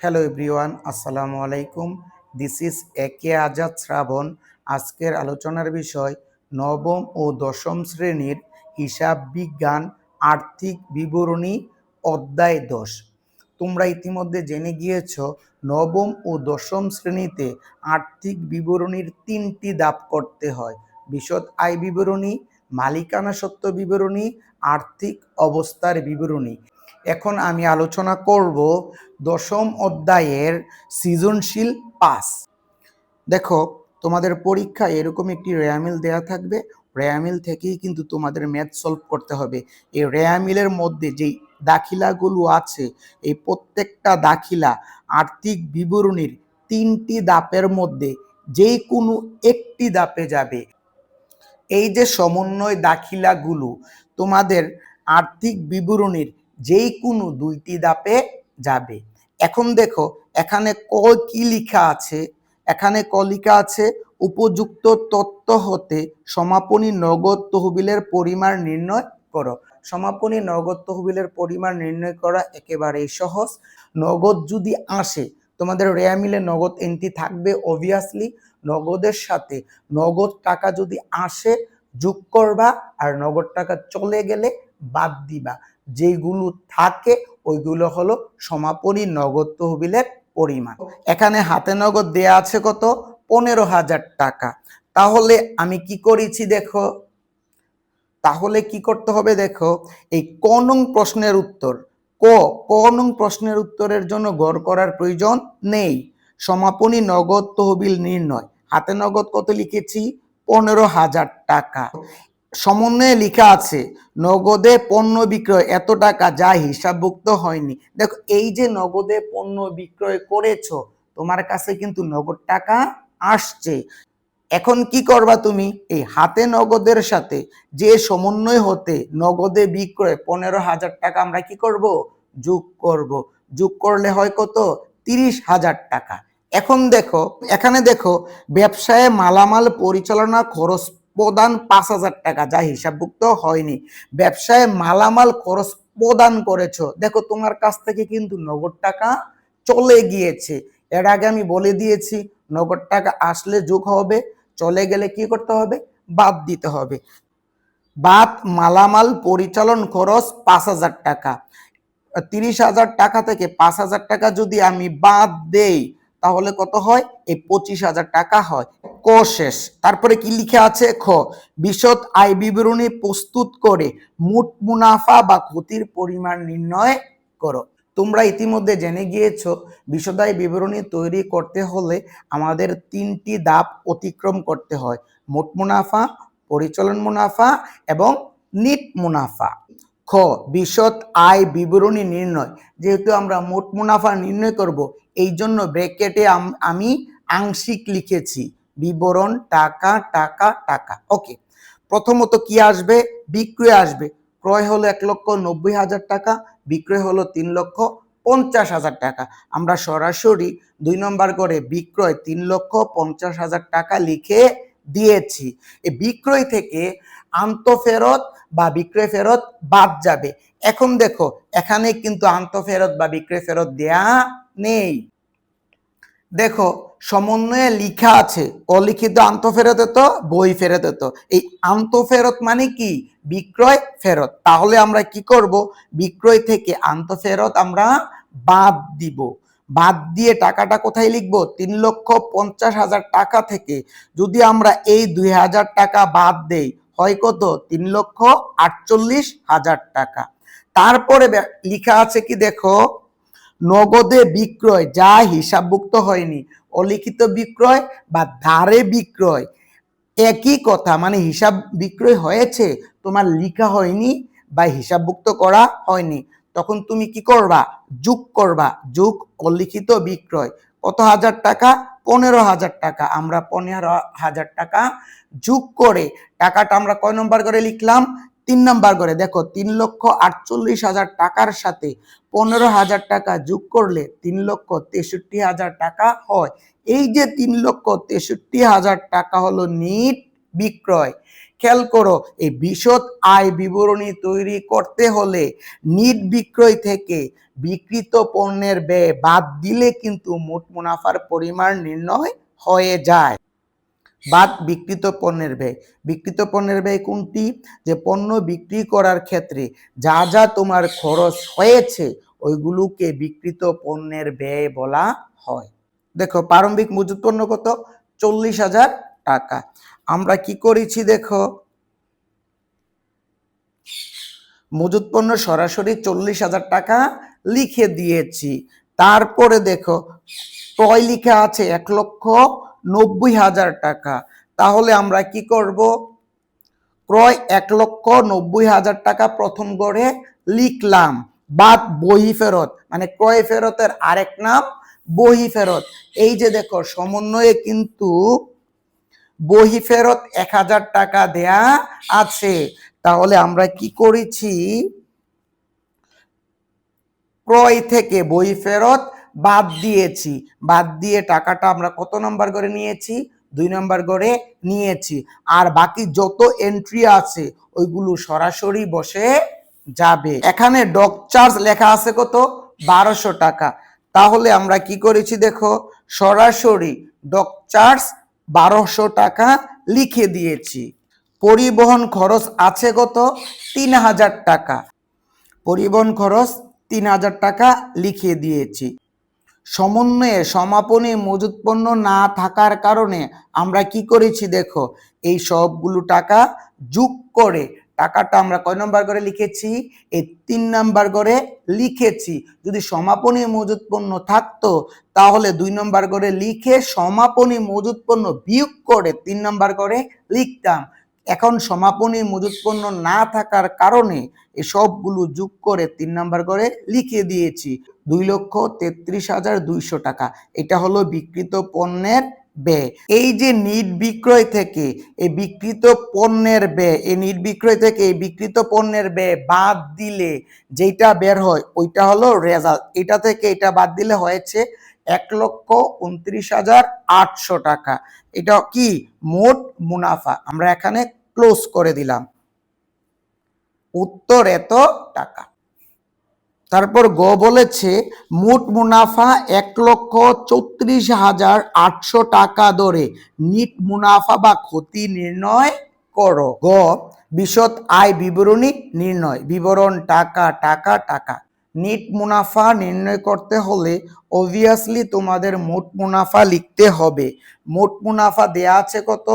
Hello everyone আসসালামু আলাইকুম this is A K Azad Shrabon আজকের আলোচনার বিষয় নবম ও দশম শ্রেণির হিসাব বিজ্ঞান আর্থিক বিবরণী অধ্যায় দশ তোমরা ইতিমধ্যে জেনে গিয়েছ নবম ও দশম শ্রেণীতে আর্থিক বিবরণীর তিনটি দাপ করতে হয় বিশদ আয় বিবরণী মালিকানা সত্ত্ব বিবরণী আর্থিক অবস্থার বিবরণী এখন আমি আলোচনা করব দশম অধ্যায়ের সৃজনশীল পাস। দেখো, তোমাদের পরীক্ষা এরকম একটি রেয়ামিল দেয়া থাকবে। রেয়ামিল থেকেই কিন্তু তোমাদের ম্যাথ সলভ করতে হবে। এই রেয়ামিলের মধ্যে যেই দাখিলাগুলো আছে, এই প্রত্যেকটা দাখিলা আর্থিক বিবরণীর তিনটি দাপের মধ্যে যেই কোনো একটি দাপে যাবে। এই যে সমন্বয় দাখিলাগুলো, তোমাদের আর্থিক বিবরণীর যেই কোনো দুইটি দাপে যাবে। এখন দেখো, এখানে ক কি লিখা আছে? এখানে ক লেখা আছে, উপযুক্ত তত্ত্ব হতে সমাপনী নগদ তহবিলের পরিমাণ নির্ণয় করো। সমাপনী নগদ তহবিলের পরিমাণ নির্ণয় করা একেবারেই সহজ। নগদ যদি আসে, তোমাদের রেয়ামিলে নগদ এন্ট্রি থাকবে অবভিয়াসলি নগদের সাথে নগদ টাকা যদি আসে, যোগ করবা, আর নগদ টাকা চলে গেলে বাদ দিবা। যেগুলো থাকে, ওইগুলো হলো সমাপনী নগদ তহবিলের পরিমাণ। এখানে হাতে নগদ দেয়া আছে কত? পনেরো হাজার টাকা। তাহলে আমি কি করেছি দেখো? তাহলে কি করতে হবে দেখো? এই ক নং প্রশ্নের উত্তর। ক ক নং প্রশ্নের উত্তরের জন্য গড় করার প্রয়োজন নেই। সমাপনী নগদ তহবিল নির্ণয়। হাতে নগদ কত লিখেছি? পনেরো হাজার টাকা। সমন্বয়ে লেখা আছে, নগদে পণ্য বিক্রয়, এত টাকা যা হিসাবভুক্ত হয়নি। দেখো, এই যে নগদে পণ্য বিক্রয় করেছ, তোমার কাছে কিন্তু নগদ টাকা আসছে। এখন কি করবা তুমি? এই হাতে নগদের সাথে যে সমন্বয় হতে নগদে বিক্রয় পনেরো হাজার টাকা আমরা কি করব? যোগ করব। যোগ করলে হয় কত? তিরিশ হাজার টাকা। এখন দেখো, এখানে দেখো, ব্যবসায় মালামাল পরিচালনা খরচ প্রদান পাঁচ হাজার টাকা, যা হিসাবভুক্ত হয়নি। ব্যবসায় মালামাল খরচ প্রদান করেছ। দেখো, তোমার কাছ থেকে কিন্তু নগদ টাকা চলে গিয়েছে। এর আগে আমি বলে দিয়েছি, নগদ টাকা আসলে যোগ হবে, চলে গেলে কি করতে হবে? বাদ দিতে হবে। বাদ মালামাল পরিচালন খরচ পাঁচ হাজার টাকা। তিরিশ হাজার টাকা থেকে পাঁচ হাজার টাকা যদি আমি বাদ দেই তাহলে কত হয়? এই পঁচিশ হাজার টাকা হয়। ক শেষ। তারপরে কি লিখে আছে? খ। বিশদ আয় বিবরণী প্রস্তুত করে মোট মুনাফা বা ক্ষতির পরিমাণ নির্ণয় করো। তোমরা ইতিমধ্যে জেনে গিয়েছো বিশদায় বিবরণী তৈরি করতে হলে আমাদের তিনটি দাপ অতিক্রম করতে হয়। মোট মুনাফা, পরিচালন মুনাফা এবং নিট মুনাফা। খ। বিশদ আয় বিবরণী নির্ণয়। যেহেতু আমরা মোট মুনাফা নির্ণয় করব এই জন্য ব্র্যাকেটে আমি আংশিক লিখেছি। বিবরণ, টাকা টাকা টাকা। ওকে। প্রথমত কি আসবে? বিক্রয় আসবে। ক্রয় হলো এক লক্ষ নব্বই হাজার টাকা, বিক্রয় হলো তিন লক্ষ পঞ্চাশ হাজার টাকা। আমরা সরাসরি দুই নম্বর করে বিক্রয় তিন লক্ষ পঞ্চাশ হাজার টাকা লিখে দিয়েছি। এই বিক্রয় থেকে আন্তঃফেরত বা বিক্রয় ফেরত বাদ যাবে। এখন দেখো, এখানে কিন্তু আন্তঃফেরত বা বিক্রয় ফেরত দেয়া নেই। দেখো, সমন্বয়ে লিখা আছে, অলিখিত আন্তঃফেরত তো, বই ফেরত তো। এই আন্তঃফেরত মানে কি? বিক্রয় ফেরত। তাহলে আমরা কি করব? বিক্রয় থেকে আন্তঃফেরত আমরা বাদ দিব। বাদ দিয়ে টাকাটা কোথায় লিখব? তিন লক্ষ পঞ্চাশ হাজার টাকা থেকে। যদি আমরা এই দুই হাজার টাকা বাদ দেই, হয় কত? তিন লক্ষ আটচল্লিশ হাজার টাকা। তারপরে লিখা আছে কি দেখো? নগদে বিক্রয়, যা হিসাবভুক্ত হয়নি। অলিখিত বিক্রয় বা ধারে বিক্রয়, একই কথা। মানে হিসাব বিক্রয় হয়েছে, তোমার লিখা হয়নি বা হিসাবভুক্ত করা হয়নি। তখন তুমি কি করবা? যোগ করবা। যোগ অলিখিত বিক্রয়। কত হাজার টাকা? পনেরো হাজার টাকা। আমরা পনেরো হাজার টাকা যোগ করে, টাকাটা আমরা কয় নম্বর করে লিখলাম? তিন নম্বর করে, দেখো, তিন লক্ষ আটচল্লিশ হাজার টাকার সাথে পনেরো হাজার টাকা যোগ করলে তিন লক্ষ তেষট্টি হাজার টাকা হয়। এই যে তিন লক্ষ তেষট্টি হাজার টাকা হলো নিট বিক্রয়। খেয়াল করো, এই বিশদ আয় বিবরণী তৈরি করতে হলে নিট বিক্রয় থেকে বিকৃত পণ্যের ব্যয় বাদ দিলে কিন্তু মোট মুনাফার পরিমাণ নির্ণয় হয়ে যায়। বাদ বিকৃত পণ্যের ব্যয়। বিকৃত পণ্যের ব্যয় কোনটি? যে পণ্য বিক্রি করার ক্ষেত্রে যা যা তোমার খরচ হয়েছে, ওইগুলোকে বিকৃত পণ্যের ব্যয় বলা হয়। দেখো, প্রারম্ভিক মজুত পণ্য কত? চল্লিশ হাজার টাকা। আমরা কি করেছি দেখো? মজুত পণ্য সরাসরি চল্লিশ হাজার টাকা লিখে দিয়েছি। তারপরে দেখো ক্রয় লিখা আছে এক লক্ষ নব্বই হাজার টাকা। তাহলে আমরা কি করব? ক্রয় এক লক্ষ নব্বই হাজার টাকা প্রথম গড়ে লিখলাম। বাদ বহি ফেরত মানে ক্রয় ফেরতের আরেক নাম বহি ফেরত। এই যে দেখো, সমন্বয়ে কিন্তু বহি ফেরত এক হাজার টাকা দেয়া আছে। তাহলে আমরা কি করেছি? ক্রয় থেকে বই ফেরত বাদ দিয়েছি। বাদ দিয়ে টাকাটা আমরা কত নাম্বার করে নিয়েছি? দুই নাম্বার করে নিয়েছি। আর বাকি যত এন্ট্রি আছে, ওইগুলো সরাসরি বসে যাবে। এখানে ডক চার্জ লেখা আছে কত? বারোশো টাকা। তাহলে আমরা কি করেছি দেখো? সরাসরি ডক চার্জ বারোশো টাকা লিখে দিয়েছি। পরিবহন খরচ আছে কত? তিন হাজার টাকা। পরিবহন খরচ তিন হাজার টাকা লিখে দিয়েছি। সমন্বয়ে সমাপনী মজুত পণ্য না থাকার কারণে আমরা কি করেছি দেখো, এই সবগুলো টাকা যোগ করে, টাকাটা আমরা কয় নম্বর করে লিখেছি? এই তিন নম্বর করে লিখেছি। যদি সমাপনী মজুত পণ্য থাকতো, তাহলে দুই নম্বর করে লিখে সমাপনী মজুত পণ্য বিয়োগ করে তিন নম্বর করে লিখতাম। এখন সমাপনী মজুত পণ্য না থাকার কারণে এই সবগুলো যোগ করে তিন নম্বর করে লিখে দিয়েছি। দুই লক্ষ তেত্রিশ হাজার দুইশো টাকা। এটা হলো বিকৃত পণ্যের ব্যয়। এই যে নিট বিক্রয় থেকে, এই বিকৃত পণ্যের ব্যয়, এই নিট বিক্রয় থেকে এই বিকৃত পণ্যের ব্যয় বাদ দিলে যেটা বের হয়, ওইটা হলো রেজাল্ট। এটা থেকে এটা বাদ দিলে হয়েছে এক লক্ষ উনত্রিশ হাজার আটশো টাকা। এটা কি? মোট মুনাফা। আমরা এখানে ক্লোজ করে দিলাম। উত্তর এত টাকা। তারপর গ বলেছে, মোট মুনাফা এক লক্ষ চৌত্রিশ হাজার আটশো টাকা দরে নিট মুনাফা বা ক্ষতি নির্ণয় করো। গ, বিশদ আয় বিবরণী নির্ণয়। বিবরণ টাকা টাকা টাকা। নিট মুনাফা নির্ণয় করতে হলে অবভিয়াসলি তোমাদের মোট মুনাফা লিখতে হবে। মোট মুনাফা দেয়া আছে কত?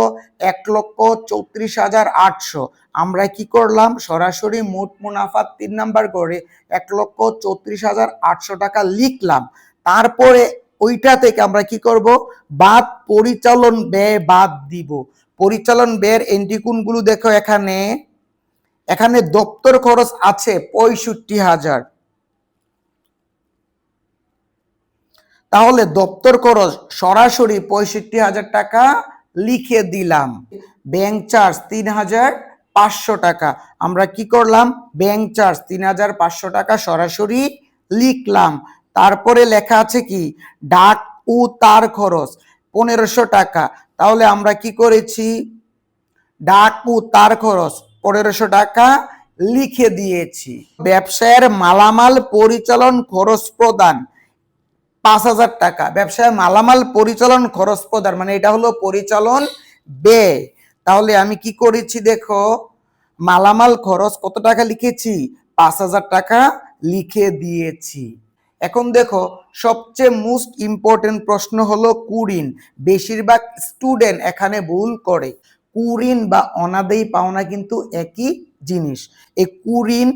এক লক্ষ চৌত্রিশ হাজার আটশো। আমরা কি করলাম? সরাসরি মোট মুনাফা তিন নাম্বার করে এক লক্ষ চৌত্রিশ হাজার আটশো টাকা লিখলাম। তারপরে ওইটা থেকে আমরা কি করব? বাদ পরিচালন ব্যয় বাদ দিব। পরিচালন ব্যয়ের এন্ট্রি কোনগুলো দেখো এখানে? এখানে দপ্তর খরচ আছে পঁয়ষট্টি হাজার। তাহলে দপ্তর খরচ সরাসরি পঁয়ষট্টি হাজার টাকা লিখে দিলাম। ব্যাংক চার্জ তিন হাজার পাঁচশো টাকা। আমরা কি করলাম? ব্যাংক চার্জ তিন হাজার পাঁচশো টাকা সরাসরি লিখলাম। তারপরে লেখা আছে কি? ডাক ও তার খরচ পনেরোশো টাকা। তাহলে আমরা কি করেছি? ডাক ও তার খরচ পনেরোশো টাকা লিখে দিয়েছি। ব্যবসায়ের মালামাল পরিচালন খরচ প্রদান পাঁচ হাজার টাকা। ব্যবসায় মালামাল পরিচালন খরচ প্রদান মানে এটা হলো পরিচালন ব্যয়। তাহলে আমি কি করেছি দেখো? মালামাল খরচ কত টাকা লিখেছি? পাঁচ হাজার টাকা লিখে দিয়েছি। এখন দেখো, সবচেয়ে মোস্ট ইম্পর্টেন্ট প্রশ্ন হলো কুরিন বেশিরভাগ স্টুডেন্ট এখানে ভুল করে। কুরিন বা অনাদেই পাওনা কিন্তু একই জিনিস। এই কুরিন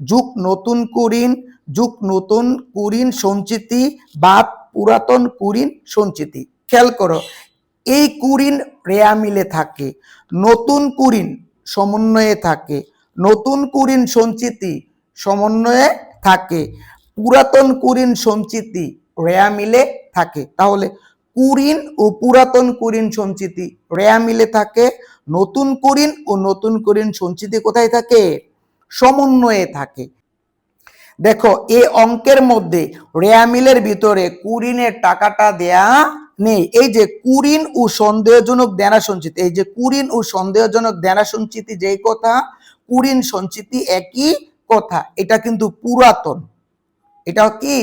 যুগ নতুন কুরিন যুগ নতুন কুরিন সঞ্চিতি বা পুরাতন কুরিন সঞ্চিতি। খেয়াল করো, এই কুরিন রেয়া মিলে থাকে, নতুন কুরিন সমন্বয়ে থাকে, নতুন কুরিন সঞ্চিতি সমন্বয়ে থাকে, পুরাতন কুরিন সঞ্চিতি রেয়া মিলে থাকে। তাহলে কুরিন ও পুরাতন কুরিন সঞ্চিতি রেয়া মিলে থাকে, নতুন কুরিন ও নতুন কুরিন সঞ্চিতি কোথায় থাকে? সমন্বয়ে থাকে। দেখো এই অঙ্কের মধ্যে রেয়া মিলের ভিতরে কুরিনের টাকাটা দেয়া নেই। এই যে কুরিন ও সন্দেহজনক দেনা সঞ্চিতি, এই যে কুরিন ও সন্দেহজনক দেনা সঞ্চিতি যেই কথা, কুরিন সঞ্চিতি একই কথা, এটা কিন্তু পুরাতন। এটা কি?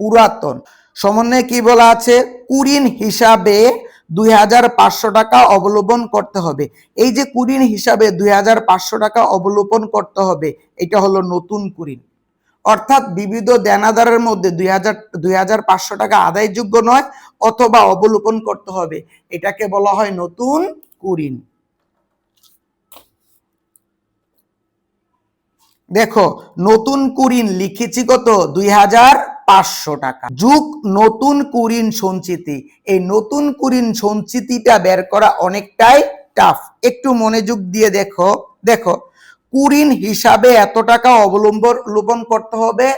পুরাতন। সমন্বয়ে কি বলা আছে? কুরিন হিসাবে দুই হাজার পাঁচশো টাকা অবলম্বন করতে হবে। এই যে কুরিন হিসাবে দুই হাজার পাঁচশো টাকা অবলম্বন করতে হবে, এটা হলো নতুন কুরিন। অর্থাৎ বিবিধ দেনাদারের মধ্যে দুই হাজার দুই হাজার পাঁচশো টাকা আদায়যোগ্য নয়, অথবা অবলোপন করতে হবে। এটাকে বলা হয় নতুন কুরিন। দেখো, নতুন কুরিন লিখেছি কত দুই হাজার পাঁচশো টাকা। যুগ নতুন কুরিন সঞ্চিতি। এই নতুন কুরিন সঞ্চিতিটা বের করা অনেকটাই টাফ একটু মনোযোগ দিয়ে দেখো। দেখো কুরিন হিসাবে এত টাকা অবলম্বন করতে হবে।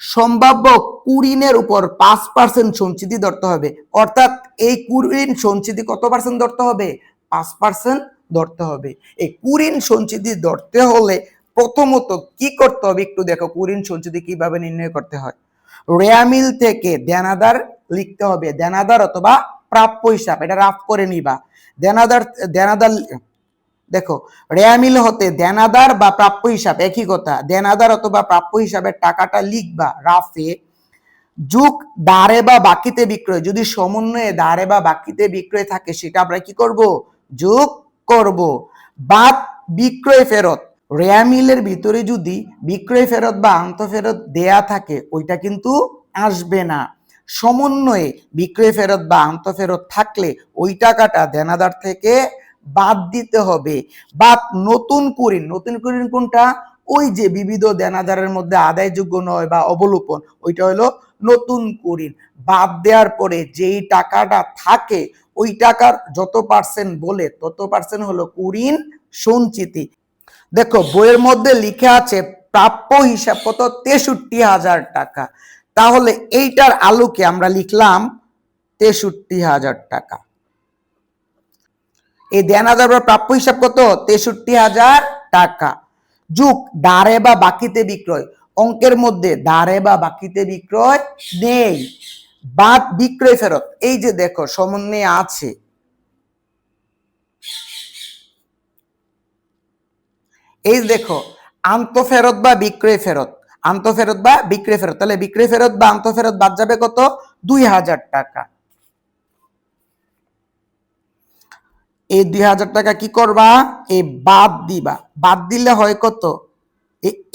সম্ভাব্য কুরিনের উপর পাঁচ পার্সেন্ট সঞ্চিতি ধরতে হবে। অর্থাৎ এই কুরিন সঞ্চিতি কত পার্সেন্ট ধরতে হবে? পাঁচ পার্সেন্ট ধরতে হবে। এই কুরিন সঞ্চিতি ধরতে হলে প্রথমত কি করতে হবে একটু দেখো। কুরিন সঞ্চিতি কীভাবে নির্ণয় করতে হয়? রেয়ামিল থেকে দেনাদার লিখতে হবে। দেনাদার অথবা প্রাপ্য হিসাব, এটা রাফ করে নিবা। দেনাদার দেনাদার দেখো, রেয়ামিল হতে দেনাদার বা প্রাপ্য হিসাব, একই কথা, দেনাদার অথবা প্রাপ্য হিসাবে টাকাটা লিখবা, রাফে, যুগ দাঁড়ে বা বাকিতে বিক্রয়, যদি সমন্বয়ে দাঁড়ে বা বাকিতে বিক্রয় থাকে, সেটা আমরা কি করব? যোগ করব। বাদ বিক্রয় ফেরত, রেয়ামিলের ভিতরে যদি বিক্রয় ফেরত বা আন্ত ফেরত দেয়া থাকে, ওইটা কিন্তু আসবে না। সমন্বয়ে বিক্রয় ফেরত বা আন্ত ফেরত থাকলে, ওই টাকাটা দেনাদার থেকে বাদ দিতে হবে। বাদ নতুন কুরিন। নতুন কুরিন কোনটা? ওই যে বিবিধ দেনাদারের মধ্যে আদায়যোগ্য নয় বা অবলোপন, ওইটা হলো নতুন কুরিন। বাদ দেওয়ার পরে যেই টাকাটা থাকে, ওই টাকার যত পার্সেন্ট বলে, তত পার্সেন্ট হলো কুরিন সঞ্চিতি। দেখো, বইয়ের মধ্যে লিখে আছে প্রাপ্য হিসাব কত? তেষট্টি হাজার টাকা। তাহলে এইটার আলোকে আমরা লিখলাম তেষট্টি হাজার টাকা। এই দেনাদার বা প্রাপ্য হিসাব কত? তেষট্টি হাজার টাকা। যুগ দাঁড়ে বা বাকিতে বিক্রয়। অঙ্কের মধ্যে দাঁড়ে বা বাকিতে বিক্রয় নেই। বাদ বিক্রয় ফেরত। এই যে দেখো, সমন্বয়ে আছে। এই দেখো, আন্ত ফেরত বা বিক্রয় ফেরত। আন্ত ফেরত বা বিক্রয় ফেরত। তাহলে বিক্রয় ফেরত বা আন্ত ফেরত বাদ যাবে কত? দুই হাজার টাকা। এই দুই হাজার টাকা কি করবা? এই বাদ দিবা। বাদ দিলে হয় কত?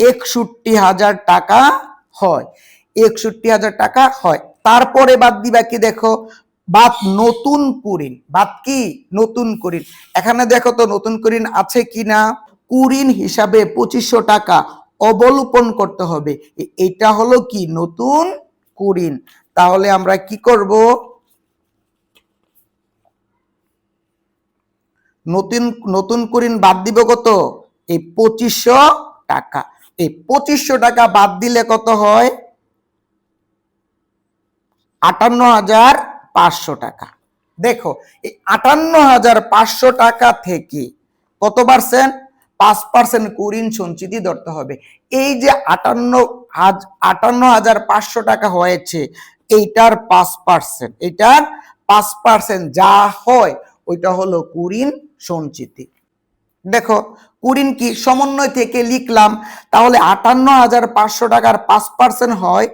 একষট্টি হাজার টাকা হয়। একষট্টি হাজার টাকা হয়। তারপরে বাদ দিবা কি দেখো? বাদ নতুন কুরিন। বাদ কি? নতুন কুরিন। এখানে দেখো তো নতুন কুরিন আছে কি না কুরিন হিসাবে পঁচিশশো টাকা অবলোপন করতে হবে। এটা হলো কি? নতুন কুরিন। তাহলে আমরা কি করব? নতুন নতুন কুরিন বাদ দিব কত? এই পঁচিশশো টাকা। এই পঁচিশশো টাকা বাদ দিলে কত হয়? আটান্ন হাজার পাঁচশো টাকা। দেখো, এই আটান্ন হাজার পাঁচশো টাকা থেকে কত পার্সেন্ট? পাঁচ পার্সেন্ট কুরিন সঞ্চিতি ধরতে হবে। এই যে আটান্ন আটান্ন হাজার পাঁচশো টাকা হয়েছে, এইটার পাঁচ পার্সেন্ট এটার পাঁচ পার্সেন্ট যা হয়, ওইটা হলো কুরিন সঞ্চিতি। দেখো, কুরিন কি সমন্বয় থেকে লিখলাম, তাহলে আটান্ন হাজার পাঁচশো টাকার পাঁচ পার্সেন্ট হয়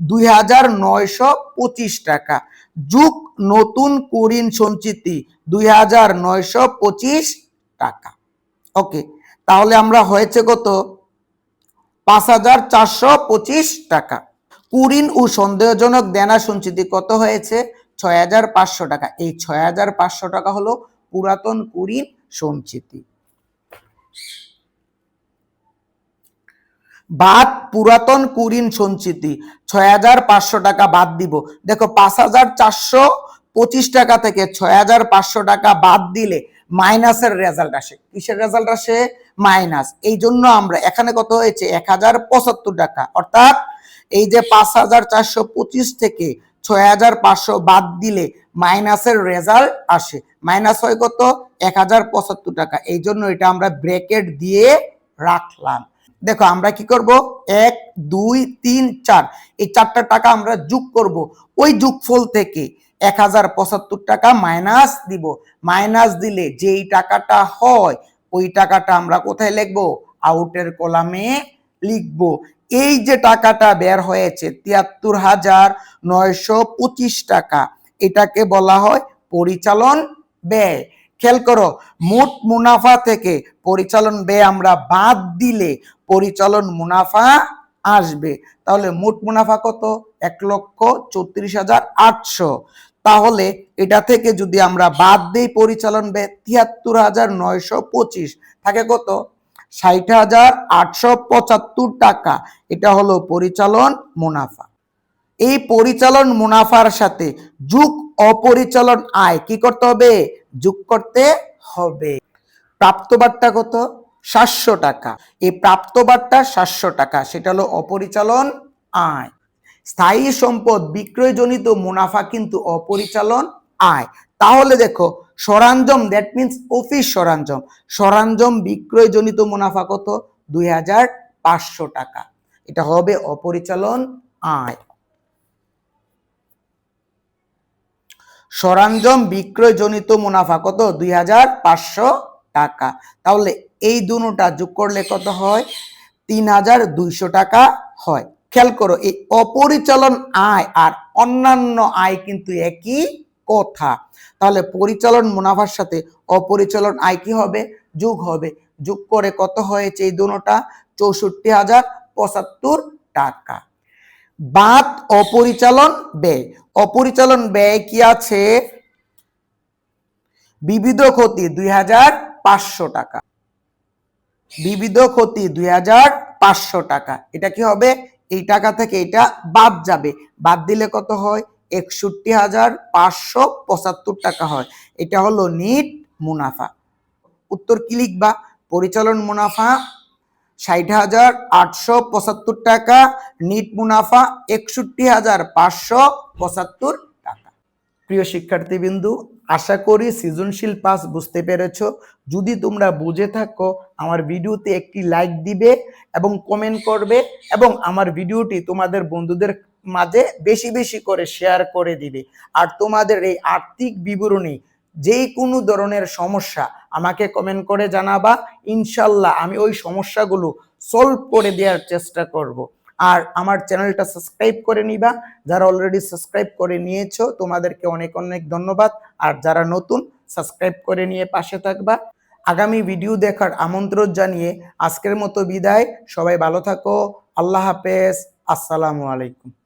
দুই হাজার নয়শো পঁচিশ টাকা। যুগ নতুন কুরিন সঞ্চিতি, দুই হাজার নয়শো পঁচিশ টাকা। ওকে তাহলে আমরা হয়েছে কত? পাঁচ হাজার চারশো পঁচিশ টাকা। কুরিন ও সন্দেহজনক দেনা সঞ্চিতি কত হয়েছে? ছয় হাজার পাঁচশো টাকা। এই ছয় হাজার পাঁচশো টাকা হলো পুরাতন কুরিন সঞ্চিতি। বাদ পুরাতন কুরিন সঞ্চিতি, ছয় হাজার পাঁচশো টাকা বাদ দিব। দেখো, পাঁচ হাজার চারশো পঁচিশ টাকা থেকে ছয় হাজার পাঁচশো টাকা বাদ দিলে মাইনাসের রেজাল্ট আসে। কিসের রেজাল্ট আসে? মাইনাস। এই জন্য আমরা এখানে কত হয়েছে? এক হাজার পঁচাত্তর টাকা। অর্থাৎ এই যে পাঁচ হাজার চারশো পঁচিশ থেকে ছয় হাজার পাঁচশো বাদ দিলে মাইনাসের রেজাল্ট আসে। মাইনাস হয় কত? এক হাজার পঁচাত্তর টাকা। এই জন্য এটা আমরা ব্রেকেট দিয়ে রাখলাম। দেখো, আমরা কি করব? এক, দুই, তিন, চার। এই চারটা টাকা আমরা যোগ করব। ওই যোগফল থেকে এক হাজার পঁচাত্তর টাকা মাইনাস দিব। মাইনাস দিলে যেই টাকাটা হয়, ওই টাকাটা আমরা কোথায় লিখব? আউটের কলামে লিখব। এই যে টাকাটা বের হয়েছে, তিয়াত্তর হাজার নয়শো পঁচিশ টাকা। এটাকে বলা হয় পরিচালন ব্যয়। খেয়াল করো, মোট মুনাফা থেকে পরিচালন ব্যয় আমরা বাদ দিলে পরিচালন মুনাফা আসবে। তাহলে মোট মুনাফা কত? এক লক্ষ চৌত্রিশ হাজার আটশো। তাহলে এটা থেকে যদি আমরা বাদ দিই পরিচালন ব্যয়, তিয়াত্তর হাজার নয়শো পঁচিশ। থাকে কত? ষাট হাজার আটশো পঁচাত্তর টাকা। এটা হলো পরিচালন মুনাফা। এই পরিচালন মুনাফার সাথে যুগ অপরিচালন আয় কি করতে হবে? যোগ করতে হবে। প্রাপ্তবারটা কত? সাতশো টাকা। এই প্রাপ্তবারটা সাতশো টাকা, সেটা হলো অপরিচালন আয়। স্থায়ী সম্পদ বিক্রয়জনিত মুনাফা কিন্তু অপরিচালন আয়। তাহলে দেখো সরঞ্জাম দ্যাট মিন্স অফিস সরঞ্জাম সরঞ্জাম বিক্রয়জনিত মুনাফা কত? দুই হাজার পাঁচশো টাকা। এটা হবে অপরিচালন আয়। সরঞ্জাম বিক্রয়জনিত মুনাফা কত? দুই হাজার পাঁচশো টাকা। তাহলে এই দুটা যোগ করলে কত হয়? তিন হাজার দুইশো টাকা হয়। খেয়াল করো, এই অপরিচালন আয় আর অন্যান্য আয় কিন্তু একই কথা। তাহলে পরিচালন মুনাফার সাথে অপরিচালন আয় কি হবে? যোগ হবে। যোগ করে কত হয়েছে এই দুটা? চৌষট্টি হাজার পঁচাত্তর টাকা। বাদ অপরিচালন ব্যয়। অপরিচালন ব্যয় কি আছে? বিবিধ ক্ষতি দুই হাজার পাঁচশো টাকা। বিবিধ ক্ষতি দুই হাজার পাঁচশো টাকা। এটা কি হবে? এই টাকা থেকে এটা বাদ যাবে। বাদ দিলে কত হয়? একষট্টি হাজার পাঁচশো পঁচাত্তর টাকা হয়। এটা হলো নিট মুনাফা। উত্তর কি লিখবা? পরিচালন মুনাফা ষাট হাজার আটশো পঁচাত্তর টাকা, নিট মুনাফা একষট্টি হাজার পাঁচশো পঁচাত্তর টাকা। প্রিয় শিক্ষার্থীবৃন্দু, আশা করি সৃজনশীল পাস বুঝতে পেরেছ। যদি তোমরা বুঝে থাকো, আমার ভিডিওতে একটি লাইক দিবে এবং কমেন্ট করবে এবং আমার ভিডিওটি তোমাদের বন্ধুদের মাঝে বেশি বেশি করে শেয়ার করে দিবে। আর তোমাদের এই আর্থিক বিবরণী যেই কোনো ধরনের সমস্যা আমাকে কমেন্ট করে জানাবা। ইনশাল্লাহ আমি ওই সমস্যাগুলো সলভ করে দেওয়ার চেষ্টা করব। আর আমার চ্যানেলটা সাবস্ক্রাইব করে নিবা। যারা অলরেডি সাবস্ক্রাইব করে নিয়েছো, তোমাদেরকে অনেক অনেক ধন্যবাদ। আর যারা নতুন সাবস্ক্রাইব করে নিয়ে পাশে থাকবা। আগামী ভিডিও দেখার আমন্ত্রণ জানিয়ে আজকের মতো বিদায়। সবাই ভালো থাকো। আল্লাহ হাফেজ। আসসালামু আলাইকুম।